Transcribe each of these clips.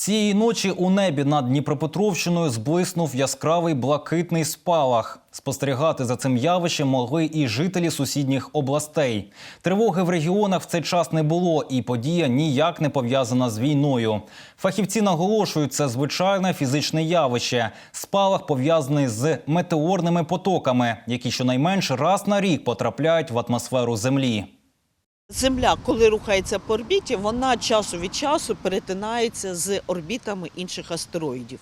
Цієї ночі у небі над Дніпропетровщиною зблиснув яскравий блакитний спалах. Спостерігати за цим явищем могли і жителі сусідніх областей. Тривоги в регіонах в цей час не було, і подія ніяк не пов'язана з війною. Фахівці наголошують, це звичайне фізичне явище. Спалах пов'язаний з метеорними потоками, які щонайменше раз на рік потрапляють в атмосферу Землі. Земля, коли рухається по орбіті, вона часу від часу перетинається з орбітами інших астероїдів.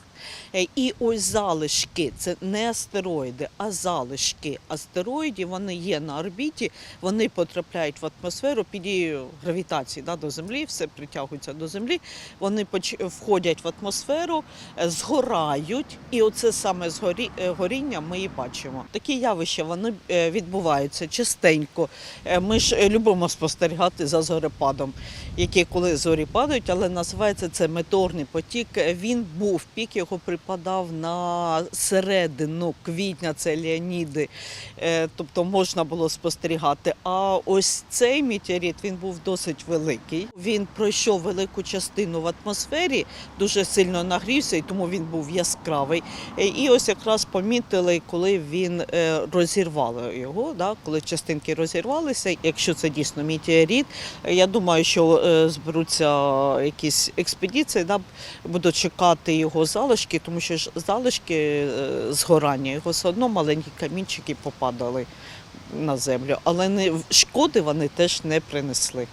Е, І ось залишки, це не астероїди, а залишки астероїдів, вони є на орбіті, вони потрапляють в атмосферу під дією гравітації да, до Землі, все притягується до Землі, вони входять в атмосферу, е, згорають, і оце саме згорі- е, горіння ми і бачимо. Такі явища вони відбуваються частенько. Ми ж любимо спостерігати за зорепадом, який коли зорі падають, але називається це метеорний потік. Він був пік його припадав на середину квітня, це Леоніди, Е, тобто можна було спостерігати. А ось цей метеорит він був досить великий. Він пройшов велику частину в атмосфері, дуже сильно нагрівся, і тому він був яскравий. Е, І ось якраз помітили, коли він е, розірвали його, да, коли частинки розірвалися. Якщо це дійсно метеорит, е, я думаю, що е, зберуться якісь експедиції, да, будуть чекати його залишки, тому що ж залишки е, згорання, його все одно маленькі камінчики попадали на землю, але не шкоди вони теж не принесли.